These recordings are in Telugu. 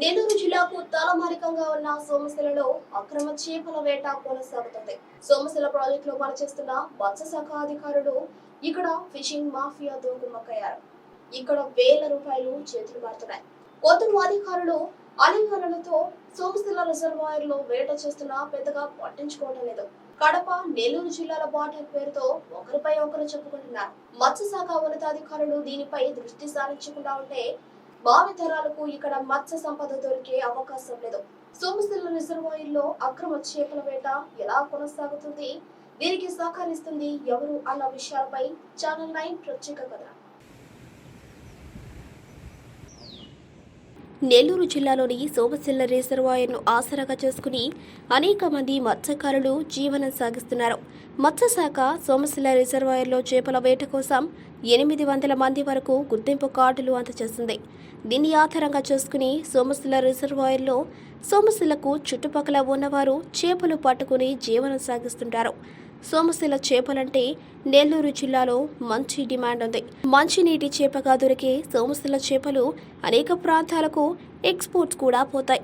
నెల్లూరు జిల్లాకు తలమానికంగా ఉన్న సోమశిలలో అక్రమ చేపల వేట కొనసాగుతుంది. సోమశిల ప్రాజెక్టులో పనిచేస్తున్న మత్స్య శాఖ అధికారులు ఇక్కడ ఫిషింగ్ మాఫియా దూకుమక్కయ్యారు ఇక్కడ వేల రూపాయలు చేతులు మారుతున్నాయి కొందరు అధికారులు అలింగనలతో సోమశిల రిజర్వాయర్లో వేట చేస్తున్నా పెద్దగా పట్టించుకోవడం లేదు. కడప నెల్లూరు జిల్లాల బార్డర్ పేరుతో ఒకరిపై ఒకరు చెప్పుకుంటున్నారు. మత్స్యశాఖ ఉన్నతాధికారులు దీనిపై దృష్టి సారించకుండా ఉంటే భావితరాలకు ఇక్కడ మత్స్య సంపద దొరికే అవకాశం లేదు. సోమశిల రిజర్వాయర్లో అక్రమ చేపల వేట ఎలా కొనసాగుతుంది? దీనికి సహకరిస్తుంది ఎవరు అన్న విషయాలపై ఛానల్ నైన్ ప్రత్యేక కథనం. నెల్లూరు జిల్లాలోని సోమశిల్ల రిజర్వాయర్ను ఆసరాగా చేసుకుని అనేక మంది మత్స్యకారులు జీవనం సాగిస్తున్నారు. మత్స్యశాఖ సోమశిల్ల రిజర్వాయర్లో చేపల వేట కోసం ఎనిమిది వందల మంది వరకు గుర్తింపు కార్డులు అందజేసింది. దీన్ని ఆధారంగా చేసుకుని సోమశిల్ల రిజర్వాయర్లో సోమశిలకు చుట్టుపక్కల ఉన్నవారు చేపలు పట్టుకుని జీవనం సాగిస్తుంటారు. సోమశిల చేపలంటే నెల్లూరు జిల్లాలో మంచి డిమాండ్ ఉంది. మంచినీటి చేపగా దొరికే సోమశిల చేపలు అనేక ప్రాంతాలకు ఎక్స్పోర్ట్స్ కూడా పోతాయి.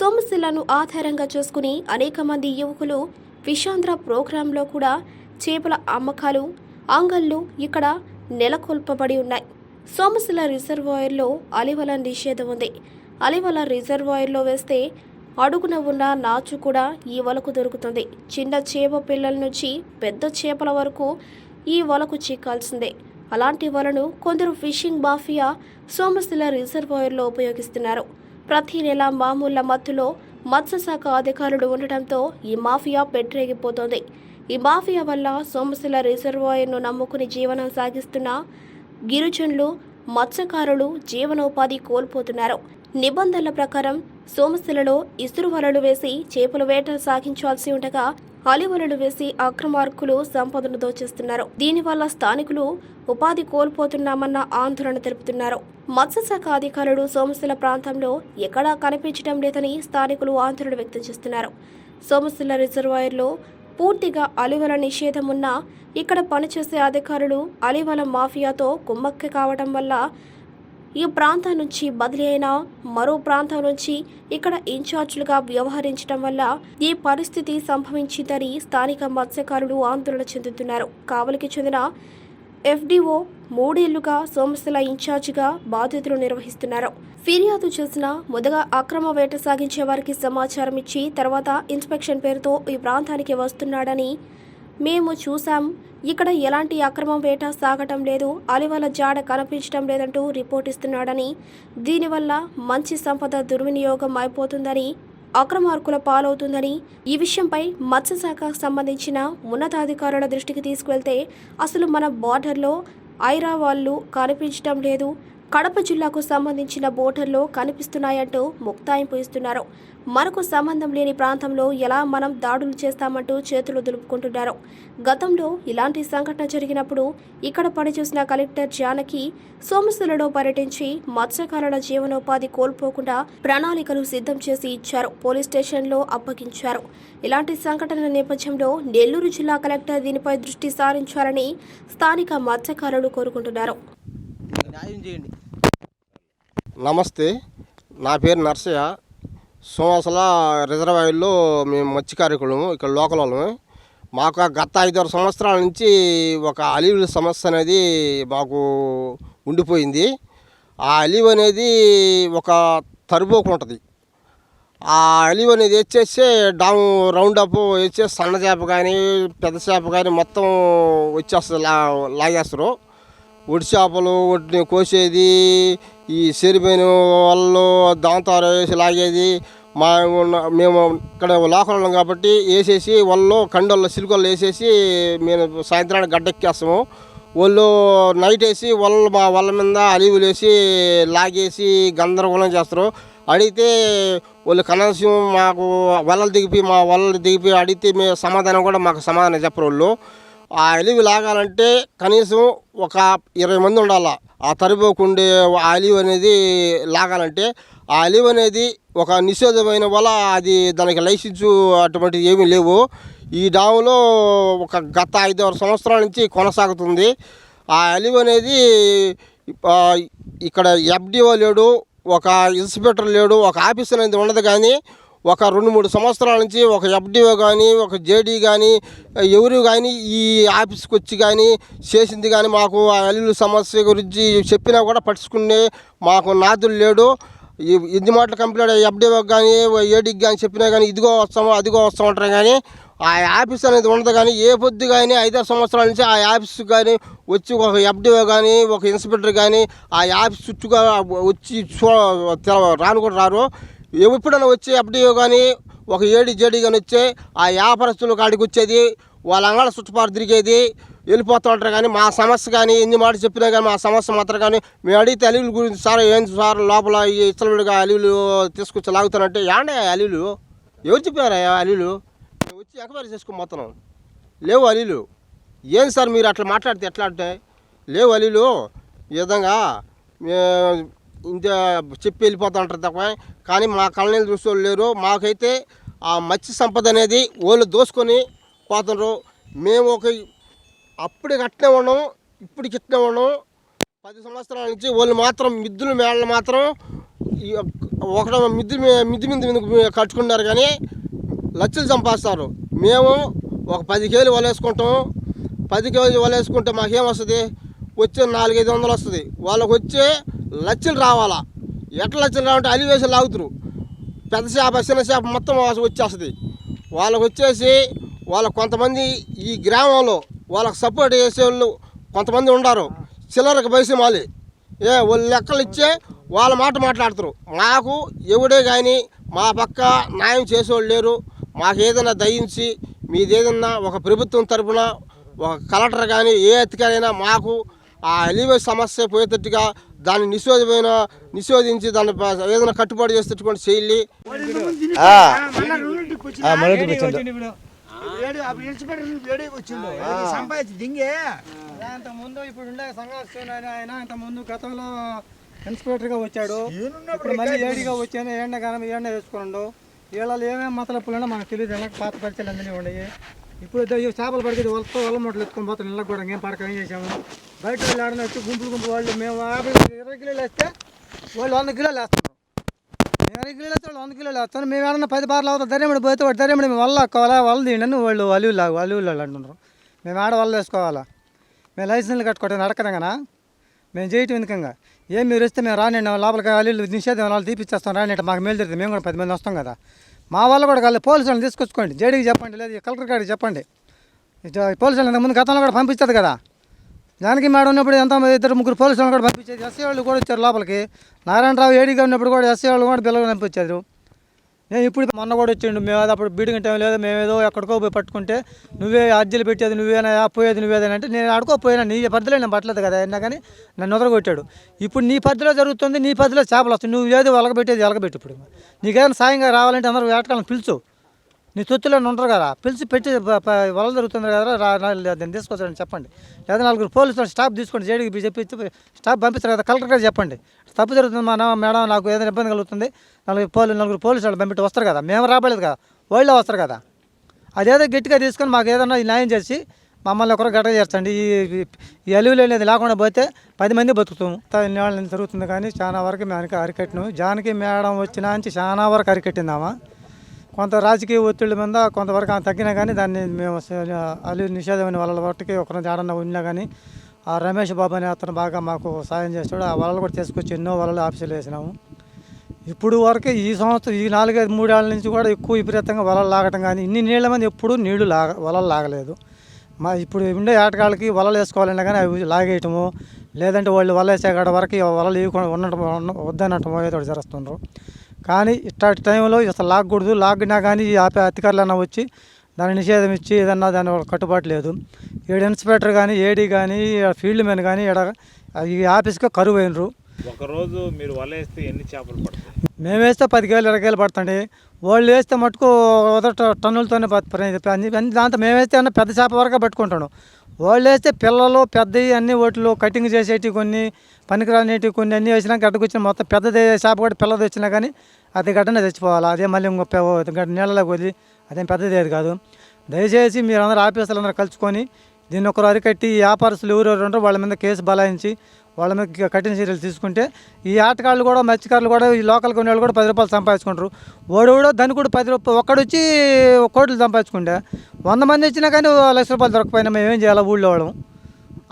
సోమశిలను ఆధారంగా చేసుకుని అనేక మంది యువకులు విషాంధ్ర ప్రోగ్రాంలో కూడా చేపల అమ్మకాలు ఆంగళ్ళు ఇక్కడ నెలకొల్పబడి ఉన్నాయి. సోమశిల రిజర్వాయర్లో అలివల నిషేధం ఉంది. అలివల రిజర్వాయర్లో వేస్తే అడుగున ఉన్న నాచు కూడా ఈ వలకు దొరుకుతుంది. చిన్న చేప పిల్లల నుంచి పెద్ద చేపల వరకు ఈ వలకు చిక్కాల్సిందే అలాంటి వలను కొందరు ఫిషింగ్ మాఫియా సోమశిల రిజర్వాయర్లో ఉపయోగిస్తున్నారు. ప్రతి నెల మామూళ్ళ మత్తులో మత్స్యశాఖ అధికారులు ఉండటంతో ఈ మాఫియా పెట్టరేగిపోతోంది. ఈ మాఫియా వల్ల సోమశిల రిజర్వాయర్ను నమ్ముకుని జీవనం సాగిస్తున్న గిరిజనులు మత్స్యకారులు జీవనోపాధి కోల్పోతున్నారు. నిబంధనల ప్రకారం సోమశిలలో ఇసురు వలలు వేసి చేపల వేట సాగించాల్సి ఉండగా అలివలలు వేసి అక్రమార్కులు సంపదను దోచేస్తున్నారు. దీనివల్ల స్థానికులు ఉపాధి కోల్పోతున్నామన్న ఆందోళన తెలుపుతున్నారు. మత్స్యశాఖ అధికారులు సోమశిల ప్రాంతంలో ఎక్కడా కనిపించడం లేదని స్థానికులు ఆందోళన వ్యక్తం చేస్తున్నారు. సోమశిల రిజర్వాయర్లో పూర్తిగా అలివల నిషేధం ఉన్నా ఇక్కడ పనిచేసే అధికారులు అలివల మాఫియాతో కుమ్మక్క కావడం వల్ల ఈ ప్రాంతం నుంచి బదిలీ అయిన మరో ప్రాంతం నుంచి ఇక్కడ ఇన్ఛార్జీలుగా వ్యవహరించడం వల్ల ఈ పరిస్థితి సంభవించిందని స్థానిక మత్స్యకారులు ఆందోళన చెందుతున్నారు. కావలికి చెందిన ఎఫ్డీఓ మూడేళ్ళుగా సోమశిల ఇన్ఛార్జిగా బాధ్యతలు నిర్వహిస్తున్నారు. ఫిర్యాదు చేసిన మొదగా అక్రమ వేట సాగించే వారికి సమాచారం ఇచ్చి తర్వాత ఇన్స్పెక్షన్ పేరుతో ఈ ప్రాంతానికి వస్తున్నాడని మేము చూశాం. ఇక్కడ ఎలాంటి అక్రమం వేట సాగటం లేదు అలివల జాడ కనిపించడం లేదంటూ రిపోర్ట్ ఇస్తున్నాడని దీనివల్ల మంచి సంపద దుర్వినియోగం అయిపోతుందని అక్రమార్కుల పాలవుతుందని ఈ విషయంపై మత్స్యశాఖకు సంబంధించిన ఉన్నతాధికారుల దృష్టికి తీసుకువెళ్తే అసలు మన బార్డర్లో ఐరా వాళ్ళు కనిపించడం లేదు కడప జిల్లాకు సంబంధించిన బోర్డర్లో కనిపిస్తున్నాయంటూ ముక్తాయింపు ఇస్తున్నారు. మనకు సంబంధం లేని ప్రాంతంలో ఎలా మనం దాడులు చేస్తామంటూ చేతులు దులుపుకుంటున్నారు. గతంలో ఇలాంటి సంఘటన జరిగినప్పుడు ఇక్కడ పనిచేసిన కలెక్టర్ జానకి సోమశిలలో పర్యటించి మత్స్యకారుల జీవనోపాధి కోల్పోకుండా ప్రణాళికలు సిద్ధం చేసి ఇచ్చారు. పోలీస్ స్టేషన్లో అప్పగించారు. ఇలాంటి సంఘటనల నేపథ్యంలో నెల్లూరు జిల్లా కలెక్టర్ దీనిపై దృష్టి సారించాలని స్థానిక మత్స్యకారులు కోరుకుంటున్నారు. న్యాయం చేయండి. నమస్తే నా పేరు నర్సయ్య. సోమసల రిజర్వాయర్లో మేము మత్స్యకారికులము ఇక్కడ లోకల్ వాళ్ళము. మాకు ఆ గత ఐదారు సంవత్సరాల నుంచి ఒక అలివ్ సమస్య అనేది మాకు ఉండిపోయింది. ఆ అలివ్ అనేది ఒక తరుబోకు ఉంటుంది. ఆ అలివ్ అనేది వచ్చేసి డాము రౌండ్ అప్ వచ్చేసి సన్న చేప కానీ పెద్ద చేప కానీ మొత్తం వచ్చేస్తుంది లా లాగేస్తారు. ఒడి చేపలు ఒడ్డుని కోసేది ఈ చెరిపోయిన వాళ్ళు దాంతారు వేసి లాగేది. మా మేము ఇక్కడ లోకల్ ఉన్నాం కాబట్టి వేసేసి వాళ్ళు కండల్లో సిలుకల్లో వేసేసి మేము సాయంత్రానికి గడ్డెక్కేస్తాము. వాళ్ళు నైట్ వేసి వాళ్ళు మా వాళ్ళ మీద అలివులు వేసి లాగేసి గందరగోళం చేస్తారు. అడిగితే వాళ్ళు కనీసం మాకు వలలు దిగిపోయి మా వలలు దిగిపోయి అడిగితే మేము సమాధానం కూడా మాకు సమాధానం చెప్పరు వాళ్ళు. ఆ అలివి లాగాలంటే కనీసం ఒక ఇరవై మంది ఉండాల. ఆ తరిపోకుండే ఆ అలివి అనేది లాగాలంటే ఆ అలివి అనేది ఒక నిషేధమైన వల్ల అది దానికి లైసెన్సు అటువంటివి ఏమీ లేవు. ఈ డాములో ఒక గత ఐదారు సంవత్సరాల నుంచి కొనసాగుతుంది. ఆ అలివి అనేది ఇక్కడ ఎఫ్డిఓ లేడు ఒక ఇన్స్పెక్టర్ లేడు ఒక ఆఫీసర్ అనేది ఉండదు కానీ ఒక రెండు మూడు సంవత్సరాల నుంచి ఒక ఎఫ్డిఓ కానీ ఒక జేడీ కానీ ఎవరు కానీ ఈ ఆఫీస్కి వచ్చి కానీ చేసింది కానీ మాకు ఆ అల్లుల సమస్య గురించి చెప్పినా కూడా పట్టించుకునే మాకు నాదులు లేడు. ఎన్ని ఇది మాటలు కంప్లీట్ ఎఫ్డిఓకి కానీ ఏడీకి కానీ చెప్పినా కానీ ఇదిగో వస్తాము అదిగో వస్తాం అంటారు కానీ ఆ ఆఫీస్ అనేది ఉండదు కానీ ఏ పొద్దు కానీ ఐదారు సంవత్సరాల నుంచి ఆ ఆఫీస్ కానీ వచ్చి ఒక ఎఫ్డిఓ కానీ ఒక ఇన్స్పెక్టర్ కానీ ఆ ఆఫీస్ చుట్టూ వచ్చి చూ రాను కూడా రారు. ఎప్పుడైనా వచ్చి ఎఫ్డిఓ కానీ ఒక ఏడి జేడి కానీ వచ్చే ఆ వ్యాపారస్తులు కాడికి వచ్చేది వాళ్ళ అంగళ చుట్టుపాటు తిరిగేది వెళ్ళిపోతూ ఉంటారు కానీ మా సమస్య కానీ ఎన్ని మాట చెప్పినా కానీ మా సమస్య మాత్రం కానీ మేము అడిగితే అలివుల గురించి సార్ ఏం సార్ లోపల ఈ ఇచ్చలుడిగా అలివులు తీసుకొచ్చి లాగుతానంటే ఏండే అలివులు ఎవరు చెప్పారా అలీలు వచ్చి ఎకబారి చేసుకుని లేవు అలీలు ఏం సార్ మీరు అట్లా మాట్లాడితే ఎట్లా అంటే లేవు అలీలు ఈ విధంగా ఇంత చెప్పి వెళ్ళిపోతూ ఉంటారు తప్ప కానీ మా కళ్ళనీళ్ళు చూసే వాళ్ళు లేరు. మాకైతే ఆ మత్స్య సంపద అనేది వాళ్ళు దోసుకొని పోతున్నారు మేము ఒక అప్పుడు కట్టినే ఉన్నాం ఇప్పుడు కట్టినే ఉన్నాం పది సంవత్సరాల నుంచి వాళ్ళు మాత్రం మిద్దులు మేళ్ళ మాత్రం ఒక ఒకట మిద్దు మిద్దు మీద మీద కట్టుకున్నారు కానీ లక్షలు సంపాదిస్తారు. మేము ఒక పది కేజీలు వలేసుకుంటాం పది కేజీలు వలేసుకుంటే మాకేం వస్తుంది? వచ్చే నాలుగైదు వందలు వస్తుంది. వాళ్ళకి వచ్చే లచ్చలు రావాలా? ఎట్లా లచ్చలు రావంటే అలి లాగుతురు. పెద్ద చేప చిన్న చేప మొత్తం వచ్చేస్తుంది. వాళ్ళకు వచ్చేసి వాళ్ళ కొంతమంది ఈ గ్రామంలో వాళ్ళకి సపోర్ట్ చేసే వాళ్ళు కొంతమంది ఉండారు. చిల్లరకు బయసి మాలి. ఏ వాళ్ళు లెక్కలు ఇచ్చే వాళ్ళ మాట మాట్లాడతారు. మాకు ఎవడే కానీ మా పక్క న్యాయం చేసేవాళ్ళు లేరు. మాకు ఏదైనా దయించి మీదేదన్నా ఒక ప్రభుత్వం తరపున ఒక కలెక్టర్ కానీ ఏ అధికారైనా మాకు ఆ ఎలివే సమస్య పోయేటట్టుగా దాన్ని నిషేధమైన నిషేధించి దాన్ని ఏదైనా కట్టుబాటు చేసేటటువంటి చేయాలి మొదటి సంపాదించి దింగే? ఇంత ముందు ఇప్పుడు ఉండే సంఘర్షణ ఆయన ఇంత ముందు గతంలో ఇన్స్పెక్టర్గా వచ్చాడు. ఇప్పుడు మళ్ళీ ఏడిగా వచ్చాను ఏండ కానీ ఏండ వేసుకున్నాడు వీళ్ళలో ఏమేమి మతలప్పులైనా మనకు తెలియదు. ఇళ్ళకి పాత పరిచయాలు అన్నీ ఉన్నాయి. ఇప్పుడు చేపలు పడికి వలతో వల్ల మూటలు ఎత్తుకొని పోతాం ఇళ్ళకి కూడా ఏం పడక ఏం చేసాము బయట వాళ్ళు ఆడని వచ్చి గుంపులు గుంపులు వాళ్ళు మేము యాభై ఇరవై కిలోలు వేస్తే వాళ్ళు వంద కిలోలు వేస్తున్నారు. మేము ఇరవై కిలోలు వేస్తే వాళ్ళు వంద కిలోలు వేస్తాను మేము ఏమన్నా పది బార్లు అవుతాం ధర్యముడి పోతే వాడు ధర్యముడి మేము వల్ల వల్ల వల్ల తీయండి వాళ్ళు అలివి లాగు అలివి వాళ్ళు అంటున్నారు. మేము ఆడ వల్ల వేసుకోవాలా? మేము లైసెన్స్లు కట్టుకోవటం అడగదు కదా మేము చేయటం ఎందుకంగా? ఏం మీరు వస్తే మేము రానండి లోపలికి అల్లు నిషేధం వాళ్ళు తీపిచ్చేస్తాం రాని మాకు మేలు జరుగుతుంది మేము కూడా పది మంది వస్తాం కదా. మా వాళ్ళు కూడా కాదు పోలీసు వాళ్ళని తీసుకొచ్చుకోండి. జేడీకి చెప్పండి లేదు కలెక్టర్ గారికి చెప్పండి. పోలీసు వాళ్ళని ముందు గతంలో కూడా పంపిస్తుంది కదా. జానకి మేడం ఉన్నప్పుడు ఎంత ఇద్దరు ముగ్గురు పోలీసు వాళ్ళని కూడా పంపించేది? ఎస్సీ వాళ్ళు కూడా వచ్చారు లోపలికి. నారాయణరావు ఏడీగా ఉన్నప్పుడు కూడా ఎస్సీ వాళ్ళు కూడా పిల్లలు పంపించారు. నేను ఇప్పుడు మొన్న కూడా వచ్చిండు. మేము అది అప్పుడు బీడింగ్ టైం లేదు. మేము ఏదో ఎక్కడికో పోయి పట్టుకుంటే నువ్వే అర్జీలు పెట్టేది నువ్వేనా పోయేది నువ్వేదని అంటే నేను ఆడుకోపోయినా నీ పద్ధతిలో నేను పట్టలేదు కదా. అయినా కానీ నన్ను కొట్టాడు ఇప్పుడు నీ పద్ధతిలో జరుగుతుంది నీ పద్ధతిలో చేపలు వస్తాయి. నువ్వు ఏది వలగబెట్టేది వలగబెట్టి ఇప్పుడు. నీకేదైనా సాయంగా రావాలంటే అందరూ వేటకాలను పిలుచు. నీ తొత్తులో ఉంటారు కదా. పిలిచి పెట్టి వలలు వల జరుగుతుంది కదా నేను దాన్ని తీసుకొచ్చారని చెప్పండి. లేదా నలుగురు పోలీసులు స్టాఫ్ తీసుకోండి జేడీకి చెప్పి స్టాఫ్ పంపిస్తారు కదా కలెక్టర్ గారు చెప్పండి. తప్పు జరుగుతుంది మా మేడం నాకు ఏదైనా ఇబ్బంది కలుగుతుంది నలుగురు పోలీసు నలుగురు పోలీసు వాళ్ళు పంపిట్టి వస్తారు కదా. మేము రాబడలేదు కదా వాళ్ళే వస్తారు కదా. అదేదో గట్టిగా తీసుకొని మాకు ఏదైనా న్యాయం చేసి మమ్మల్ని ఒకరు గట్ట చేస్తండి ఈ ఈ- అలివిలు అనేది లేకుండా పోతే పది మంది బతుకుతాము. ఇన్ని జరుగుతుంది కానీ చాలా వరకు మేము అరికట్టినాము జానకి మేడం వచ్చినా నుంచి చాలా వరకు అరికట్టిందామా? కొంత రాజకీయ ఒత్తిళ్ళ మీద కొంతవరకు తగ్గినా కానీ దాన్ని మేము అలి నిషేధమైన వాళ్ళ వాటికి ఒకరిని ఏడన్నా ఉన్నా కానీ ఆ రమేష్ బాబు అనే అతను బాగా మాకు సాయం చేస్తాడు ఆ వలలు కూడా తీసుకొచ్చి ఎన్నో వలలు ఆఫీసులు వేసినాము. ఇప్పుడు వరకు ఈ సంవత్సరం ఈ నాలుగైదు మూడేళ్ళ నుంచి కూడా ఎక్కువ విపరీతంగా వలలు లాగటం కానీ ఇన్ని నీళ్ళ మంది ఎప్పుడూ నీళ్ళు లాగ వలలు లాగలేదు. మా ఇప్పుడు ఉండే ఆటగాళ్ళకి వలలు వేసుకోవాలన్నా కానీ అవి లాగేయటము లేదంటే వాళ్ళు వల వేసే కాడ వరకు వలలు ఇవ్వకుండా ఉండటం వద్దనటమో ఏదో ఒకటి కానీ ఇట్లాంటి టైంలో అసలు లాగకూడదు. లాగినా కానీ ఈ ఆపే అధికారులన్నా వచ్చి దాని నిషేధం ఇచ్చి ఏదన్నా దాని కట్టుబాటు లేదు. ఏడు ఇన్స్పెక్టర్ కానీ ఏడీ కానీ ఫీల్డ్ మెన్ కానీ ఈడ ఈ ఆఫీస్కి కరువు అయినరు ఒకరోజు మీరు వలేస్తే ఎన్ని చేపలు పడతాయి? మేము వేస్తే పది కేలు ఇరవై కేలు పడుతుంది వాళ్ళు వేస్తే మటుకు మొదట టన్నులతోనే అన్ని దాంతో మేము వేస్తే అన్న పెద్ద చేప వరకే పట్టుకుంటాను. వాళ్ళు వేస్తే పిల్లలు పెద్దవి అన్ని వాటిలో కటింగ్ చేసేటివి కొన్ని పనికిరానేటివి కొన్ని అన్నీ వేసినా గడ్డకొచ్చిన మొత్తం పెద్దది చేప కూడా పిల్లది వచ్చినా కానీ అది గడ్డనే తెచ్చిపోవాలి అదే మళ్ళీ ఇంకో గడ్డ నీళ్ళలోకి వదిలి అదేం పెద్దది ఏది కాదు. దయచేసి మీరు అందరూ ఆఫీసులు అందరూ కలుసుకొని దీన్ని ఒకరు అరికట్టి వ్యాపారస్తులు ఎవరెవరు ఉంటారో వాళ్ళ మీద కేసు బలాయించి వాళ్ళ మీద కఠిన చర్యలు తీసుకుంటే ఈ ఆటగాళ్ళు కూడా మత్స్యకారులు కూడా ఈ లోకల్ కొన్ని వాళ్ళు కూడా పది రూపాయలు సంపాదించుకుంటారు. వాడు కూడా దాన్ని కూడా పది రూపాయలు ఒక్కడొచ్చి కోట్లు సంపాదించుకుంటే వంద మంది వచ్చినా కానీ ఓ లక్ష రూపాయలు దొరకపోయినా మేము ఏం చేయాలి ఊళ్ళో వాళ్ళం.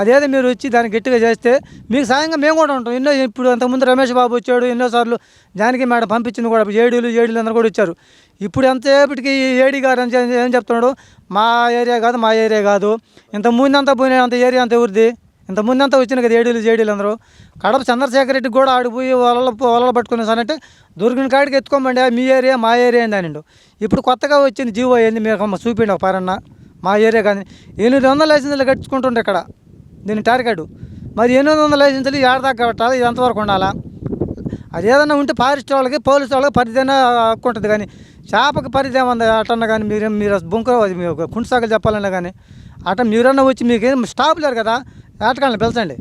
అదేదో మీరు వచ్చి దాన్ని గట్టిగా చేస్తే మీకు సాయంగా మేము కూడా ఉంటాం. ఎన్నో ఇప్పుడు అంతకుముందు రమేష్ బాబు వచ్చాడు ఎన్నోసార్లు జానకి మేడం పంపించింది కూడా ఏడీలు ఏడీలు అందరూ కూడా వచ్చారు. ఇప్పుడు ఎంతసేపటికి ఏడీ గారు అని ఏం చెప్తున్నాడు? మా ఏరియా కాదు మా ఏరియా కాదు. ఇంత ముందంతా పోయిన అంత ఏరియా అంత ఎవరిది? ఇంత ముందంతా వచ్చిన కదా ఏడీలు జేడీలు అందరూ. కడప చంద్రశేఖర్ రెడ్డి కూడా ఆడిపోయి వలలు వలలు పట్టుకుని సానంటే దొరికిన కాడికి ఎత్తుకోమండి మీ ఏరియా మా ఏరియా అని అనిండు. ఇప్పుడు కొత్తగా వచ్చింది జీవో అయింది మీరు అమ్మ చూపిండి ఒక మా ఏరియా కానీ ఎనిమిది వందల లైసెన్సులు కట్టించుకుంటుండే ఇక్కడ. దీని టార్గెట్. మరి ఎనిమిది వందల లైసెన్సులు ఏడదాకా కట్టాలి? ఇది ఎంతవరకు ఉండాలా? అది ఏదైనా ఉంటే ఫారెస్ట్ వాళ్ళకి పోలీసు వాళ్ళకి పరిధిన హక్కు ఉంటుంది కానీ చేపకి పరిధి ఏమంది? అటన్నా కానీ మీరు మీరు బుంక కుంటుసాగలు చెప్పాలన్నా కానీ అట మీరన్నా వచ్చి మీకు స్టాప్ లేరు కదా? ఆటగాళ్ళని పిలచండి.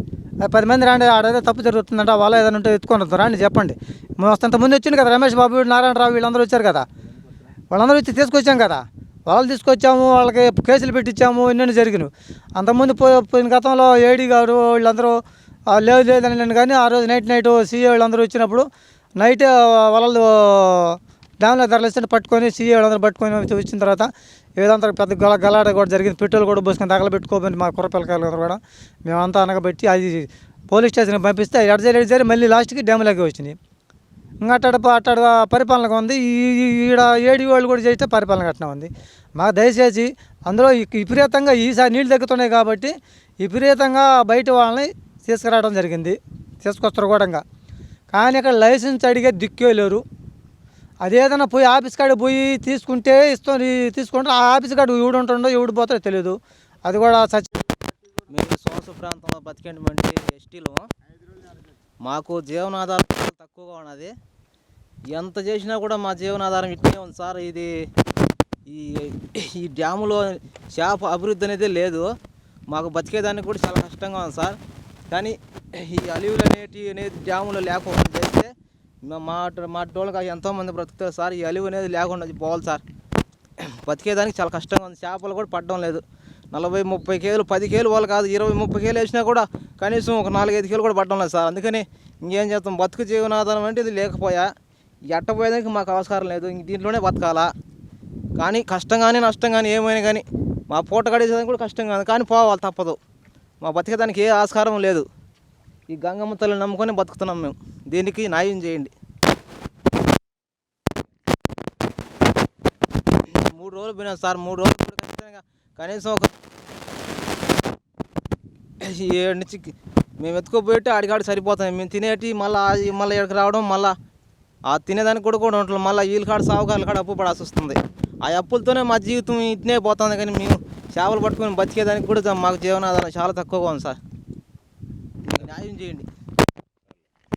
పది మంది రాండి ఆడేదో తప్పు జరుగుతుందంట వాళ్ళ ఏదైనా ఉంటే ఎత్తుకొని రాండి చెప్పండి. మస్తు ముందు వచ్చింది కదా రమేష్ బాబు నారాయణరావు వీళ్ళందరూ వచ్చారు కదా. వాళ్ళందరూ వచ్చి తీసుకొచ్చాం కదా. వాళ్ళు తీసుకొచ్చాము వాళ్ళకి కేసులు పెట్టించాము ఎన్నెన్ని జరిగినాయి అంతకుముందు పో పోయిన గతంలో ఏడీ గారు వీళ్ళందరూ లేదు లేదని నేను కానీ ఆ రోజు నైట్ నైట్ సీఏ వాళ్ళందరూ వచ్చినప్పుడు నైట్ వాళ్ళు డ్యామ్లో ధరలిస్తే పట్టుకొని సీఏ వాళ్ళందరూ పట్టుకొని వచ్చిన తర్వాత ఏదంతా పెద్ద గల గలాట కూడా జరిగింది. పెట్రోల్ కూడా పోసుకొని తగలబెట్టుకోమని మా కుర్రపిల్లకాయలు కూడా. మేమంతా అనగబెట్టి అది పోలీస్ స్టేషన్కి పంపిస్తే ఎడజరి జరిగి మళ్ళీ లాస్ట్కి డ్యామ్లోకి వచ్చినాయి. ఇంకా అట్టాడ అట్టడ పరిపాలనగా ఉంది. ఈ ఈడ ఏడి వాళ్ళు కూడా చేస్తే పరిపాలన కట్టిన ఉంది. మాకు దయచేసి అందులో ఈ- విపరీతంగా ఈసారి నీళ్ళు తగ్గుతున్నాయి కాబట్టి విపరీతంగా బయట వాళ్ళని తీసుకురావడం జరిగింది. తీసుకొస్తారు కూడా ఇంకా. కానీ ఇక్కడ లైసెన్స్ అడిగే దిక్కే లేరు. అదేదైనా పోయి ఆఫీస్ కాడికి పోయి తీసుకుంటే ఇస్తాం తీసుకుంటే ఆ ఆఫీస్ కాడ ఎవడు ఉంటుండో ఎవడు పోతాడో తెలియదు అది కూడా సచ్ మేము సోమస ప్రాంతంలో బతికేటువంటి ఎస్టీలు. మాకు జీవనాధారం తక్కువగా ఉన్నది. ఎంత చేసినా కూడా మా జీవనాధారం ఇట్లే ఉంది సార్. ఇది ఈ ఈ డ్యాములో చేప అభివృద్ధి అనేది లేదు. మాకు బతికేదానికి కూడా చాలా కష్టంగా ఉంది సార్. కానీ ఈ అలివులు అనేటివి అనేది డ్యాములో లేకుండా మా- మా టోళ్ళకి ఎంతోమంది బ్రతుకుతారు సార్. ఈ అలివు అనేది లేకుండా పోవాలి సార్. బతికేదానికి చాలా కష్టంగా ఉంది. చేపలు కూడా పడడం లేదు. నలభై ముప్పై కేలు పది కేలు వాళ్ళు కాదు ఇరవై ముప్పై కేలు వేసినా కూడా కనీసం ఒక నాలుగైదు కేలు కూడా పడడం లేదు సార్. అందుకని ఇంకేం చేస్తాం? బతుకు జీవనాధారం అంటే ఇది లేకపోయా ఎట్టపోయేదానికి మాకు అవసరం లేదు. దీంట్లోనే బతకాలా. కానీ కష్టం కానీ నష్టం కానీ ఏమైనా కానీ మా పూట గడిచేదానికి కూడా కష్టం కాదు కానీ పోవాలి తప్పదు. మా బతికేదానికి ఏ ఆస్కారం లేదు. ఈ గంగమ్మ తల్లిని నమ్ముకొని బతుకుతున్నాం మేము. దీనికి న్యాయం చేయండి. మూడు రోజులు పోయినాం సార్ మూడు రోజులు ఖచ్చితంగా కనీసం ఒక ఏడు నుంచి మేము ఎత్తుకోపోయి ఆడికాడి సరిపోతాం మేము తినేటి మళ్ళీ మళ్ళీ ఇక్కడికి రావడం మళ్ళీ ఆ తినేదానికి కూడా కూడా ఉంటుంది మళ్ళీ వీళ్ళ కాడ సావుకాళ్ళ కాడ అప్పు పడాల్సి వస్తుంది. ఆ అప్పులతోనే మా జీవితం ఇట్నే పోతుంది కానీ మేము చేపలు పట్టుకొని బతికేదానికి కూడా మాకు జీవనాధారం చాలా తక్కువగా ఉంది సార్. చేయండి.